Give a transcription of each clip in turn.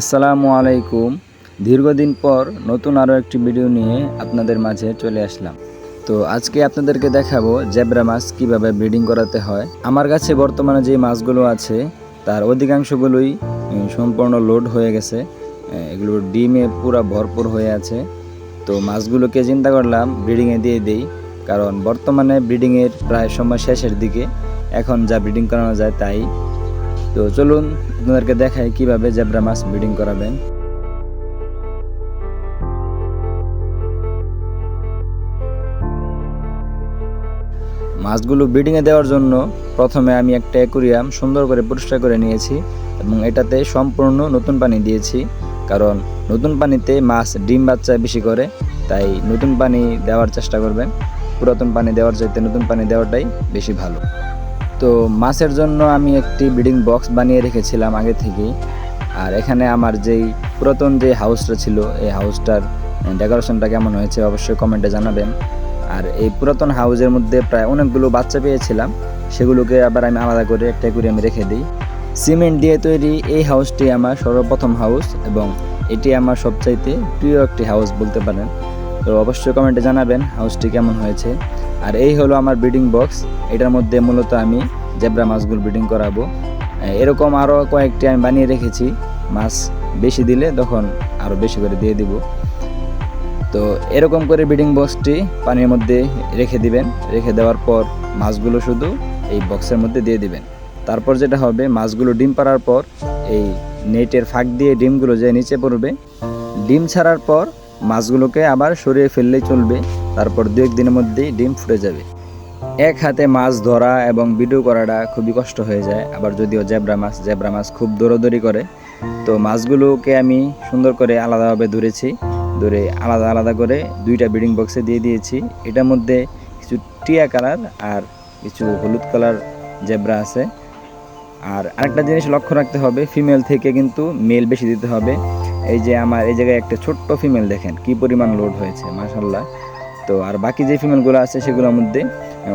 আসসালামু আলাইকুম। দীর্ঘদিন পর নতুন আরও একটি ভিডিও নিয়ে আপনাদের মাঝে চলে আসলাম। তো আজকে আপনাদেরকে দেখাবো জেব্রা মাছ কীভাবে ব্রিডিং করাতে হয়। আমার কাছে বর্তমানে যে মাছগুলো আছে, তার অধিকাংশগুলোই সম্পূর্ণ লোড হয়ে গেছে। এগুলো ডিমে পুরো ভরপুর হয়ে আছে। তো মাছগুলোকে চিন্তা করলাম ব্রিডিংয়ে দিয়ে দিই। কারণ বর্তমানে ব্রিডিংয়ের প্রায় সময় শেষের দিকে। এখন যা ব্রিডিং করানো যায় তাই। তো চলুন আপনাদেরকে দেখাই কীভাবে জেব্রা মাছ ব্রিডিং করাবেন। মাছগুলো ব্রিডিংয়ে দেওয়ার জন্য প্রথমে আমি একটা অ্যাকুরিয়াম সুন্দর করে পরিষ্কার করে নিয়েছি এবং এটাতে সম্পূর্ণ নতুন পানি দিয়েছি, কারণ নতুন পানিতে মাছ ডিম বাচ্চা বেশি করে, তাই নতুন পানি দেওয়ার চেষ্টা করবেন। পুরাতন পানি দেওয়ার চাইতে নতুন পানি দেওয়াটাই বেশি ভালো। তো মাছের জন্য আমি একটি ব্রিডিং বক্স বানিয়ে রেখেছিলাম আগে থেকেই। আর এখানে আমার যেই পুরাতন যে হাউসটা ছিল, এই হাউসটার ডেকোরেশনটা কেমন হয়েছে অবশ্যই কমেন্টে জানাবেন। আর এই পুরাতন হাউসের মধ্যে প্রায় অনেকগুলো বাচ্চা পেয়েছিলাম, সেগুলোকে আবার আমি আলাদা করে একটা করে আমি রেখে দিই। সিমেন্ট দিয়ে তৈরি এই হাউসটি আমার সর্বপ্রথম হাউস এবং এটি আমার সবচাইতে প্রিয় একটি হাউস বলতে পারেন। তো অবশ্যই কমেন্টে জানাবেন হাউসটি কেমন হয়েছে। আর এই হলো আমার ব্রিডিং বক্স, এটার মধ্যে মূলত আমি জেব্রা মাছগুলো ব্রিডিং করাবো। এরকম আরও কয়েকটি আমি বানিয়ে রেখেছি। মাছ বেশি দিলে তখন আরও বেশি করে দিয়ে দিব। তো এরকম করে ব্রিডিং বক্সটি পানির মধ্যে রেখে দিবেন। রেখে দেওয়ার পর মাছগুলো শুধু এই বক্সের মধ্যে দিয়ে দিবেন। তারপর যেটা হবে, মাছগুলো ডিম পাড়ার পর এই নেটের ফাঁক দিয়ে ডিমগুলো যে নিচে পড়বে, ডিম ছাড়ার পর মাছগুলোকে আবার সরিয়ে ফেললেই চলবে। তারপর দু এক দিনের মধ্যেই ডিম ফুটে যাবে। এক হাতে মাছ ধরা এবং ভিডিও করাটা খুবই কষ্ট হয়ে যায়। আবার যদিও জেব্রা মাছ জেব্রা মাছ খুব দৌড়দৌড়ি করে। তো মাছগুলোকে আমি সুন্দর করে আলাদাভাবে ধরেছি। ধরে আলাদা আলাদা করে দুইটা ব্রিডিং বক্সে দিয়ে দিয়েছি। এটার মধ্যে কিছু টিয়া কালার আর কিছু হলুদ কালার জেব্রা আছে। আর আরেকটা জিনিস লক্ষ্য রাখতে হবে ফিমেল থেকে কিন্তু মেল বেশি দিতে হবে। এই যে আমার, এই জায়গায় একটা ছোট্ট ফিমেল দেখেন, কি পরিমাণ লোড হয়েছে মাশাল্লাহ তো আর বাকি যে ফিমেলগুলো আছে সেগুলোর মধ্যে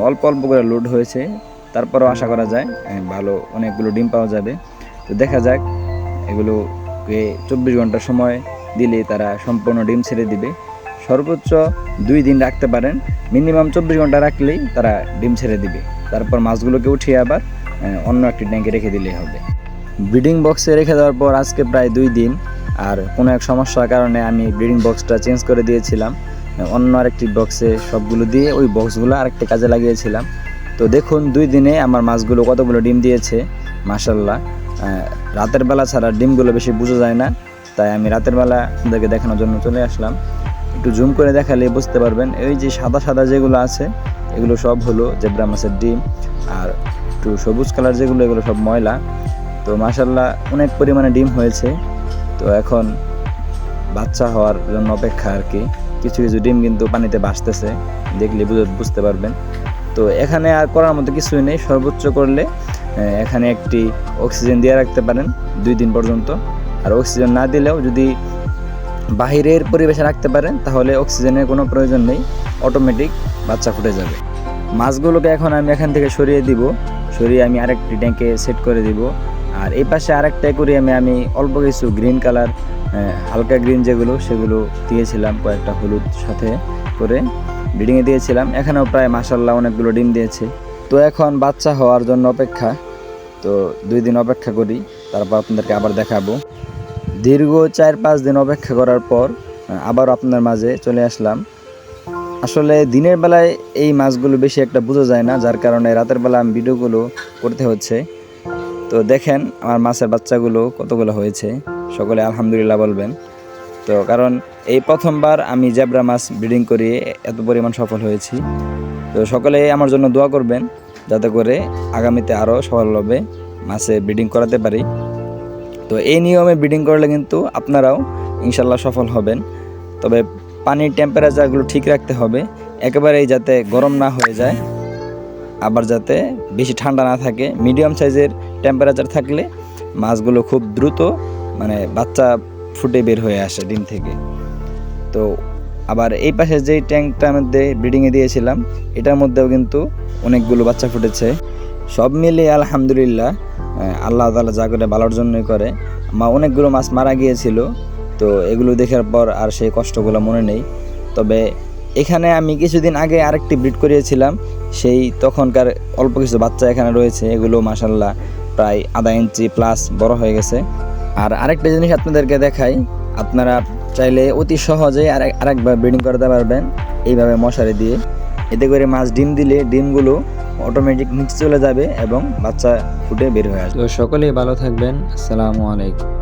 অল্প অল্প করে লোড হয়েছে। তারপরেও আশা করা যায় ভালো অনেকগুলো ডিম পাওয়া যাবে। তো দেখা যাক, এগুলোকে চব্বিশ ঘণ্টা সময় দিলে তারা সম্পূর্ণ ডিম ছেড়ে দিবে। সর্বোচ্চ দুই দিন রাখতে পারেন, মিনিমাম চব্বিশ ঘণ্টা রাখলেই তারা ডিম ছেড়ে দিবে। তারপর মাছগুলোকে উঠিয়ে আবার অন্য একটি ট্যাঙ্কে রেখে দিলেই হবে। ব্রিডিং বক্সে রেখে দেওয়ার পর আজকে প্রায় দুই দিন, আর কোনো এক সমস্যার কারণে আমি ব্রিডিং বক্সটা চেঞ্জ করে দিয়েছিলাম। অন্য আরেকটি বক্সে সবগুলো দিয়ে ওই বক্সগুলো আরেকটি কাজে লাগিয়েছিলাম। তো দেখুন, দুই দিনে আমার মাছগুলো কতগুলো ডিম দিয়েছে মাসাল্লাহ রাতের বেলা ছাড়া ডিমগুলো বেশি বোঝা যায় না, তাই আমি রাতের বেলা আপনাদেরকে দেখানোর জন্য চলে আসলাম। একটু জুম করে দেখালে বুঝতে পারবেন, এই যে সাদা সাদা যেগুলো আছে, এগুলো সব হলো জেব্রা মাছের ডিম, আর একটু সবুজ কালার যেগুলো, এগুলো সব ময়লা। তো মাসাল্লাহ অনেক পরিমাণে ডিম হয়েছে। তো এখন বাচ্চা হওয়ার জন্য অপেক্ষা আর কি। কিছু কিছু ডিম কিন্তু পানিতে ভাসতেছে, দেখলে বুঝতে পারবেন। তো এখানে আর করার মতো কিছুই নেই, সর্বোচ্চ করলে এখানে একটি অক্সিজেন দিয়ে রাখতে পারেন দুই দিন পর্যন্ত। আর অক্সিজেন না দিলেও যদি বাহিরের পরিবেশে রাখতে পারেন, তাহলে অক্সিজেনের কোনো প্রয়োজন নেই, অটোমেটিক বাচ্চা ফুটে যাবে। মাছগুলোকে এখন আমি এখান থেকে সরিয়ে দিব, সরিয়ে আমি আরেকটি ট্যাঙ্কে সেট করে দিব। আর এই পাশে আরেকটা অ্যাকুরিয়ামে আমি অল্প কিছু গ্রিন কালার হালকা গ্রিন যেগুলো, সেগুলো দিয়েছিলাম কয়েকটা হলুদ সাথে করে ব্রিডিংয়ে দিয়েছিলাম। এখানেও প্রায় মাসাল্লাহ অনেকগুলো ডিম দিয়েছে। তো এখন বাচ্চা হওয়ার জন্য অপেক্ষা। তো দুই দিন অপেক্ষা করি, তারপর আপনাদেরকে আবার দেখাবো। দীর্ঘ চার পাঁচ দিন অপেক্ষা করার পর আবার আপনার মাঝে চলে আসলাম। আসলে দিনের বেলায় এই মাছগুলো বেশি একটা বোঝা যায় না, যার কারণে রাতের বেলা আমি ভিডিওগুলো করতে হচ্ছে। তো দেখেন আমার মাছের বাচ্চাগুলো কতগুলো হয়েছে। সকলে আলহামদুলিল্লাহ বলবেন। তো কারণ এই প্রথমবার আমি জেব্রা মাছ ব্রিডিং করিয়ে এত পরিমাণ সফল হয়েছি। তো সকলে আমার জন্য দোয়া করবেন যাতে করে আগামীতে আরও সফল হবে মাছে ব্রিডিং করাতে পারি। তো এই নিয়মে ব্রিডিং করলে কিন্তু আপনারাও ইনশাল্লাহ সফল হবেন। তবে পানির টেম্পারেচারগুলো ঠিক রাখতে হবে। একেবারেই যাতে গরম না হয়ে যায়। আবার যাতে বেশি ঠান্ডা না থাকে। মিডিয়াম সাইজের টেম্পারেচার থাকলে মাছগুলো খুব দ্রুত মানে বাচ্চা ফুটে বের হয়ে আসে ডিম থেকে। তো আবার এই পাশে যেই ট্যাঙ্কটার মধ্যে ব্রিডিংয়ে দিয়েছিলাম, এটার মধ্যেও কিন্তু অনেকগুলো বাচ্চা ফুটেছে। সব মিলিয়ে আলহামদুলিল্লাহ আল্লাহ তালা যা করে ভালোর জন্যই করে। মা অনেকগুলো মাছ মারা গিয়েছিল, তো এগুলো দেখার পর আর সেই কষ্টগুলো মনে নেই। তবে এখানে আমি কিছুদিন আগে আরেকটি ব্রিড করিয়েছিলাম, সেই তখনকার অল্প কিছু বাচ্চা এখানে রয়েছে। এগুলো মাসাল্লাহ প্রায় আধা ইঞ্চি প্লাস বড় হয়ে গেছে। আর আরেকটা জিনিস আপনাদেরকে দেখাই, আপনারা চাইলে অতি সহজে আরেক আরেকবার ব্রিডিং করতে পারবেন, এইভাবে মশারি দিয়ে। এতে করে মাছ ডিম দিলে ডিমগুলো অটোমেটিক নিচে চলে যাবে এবং বাচ্চা ফুটে বের হয়ে আসবে। সকলেই ভালো থাকবেন, আসসালামু আলাইকুম।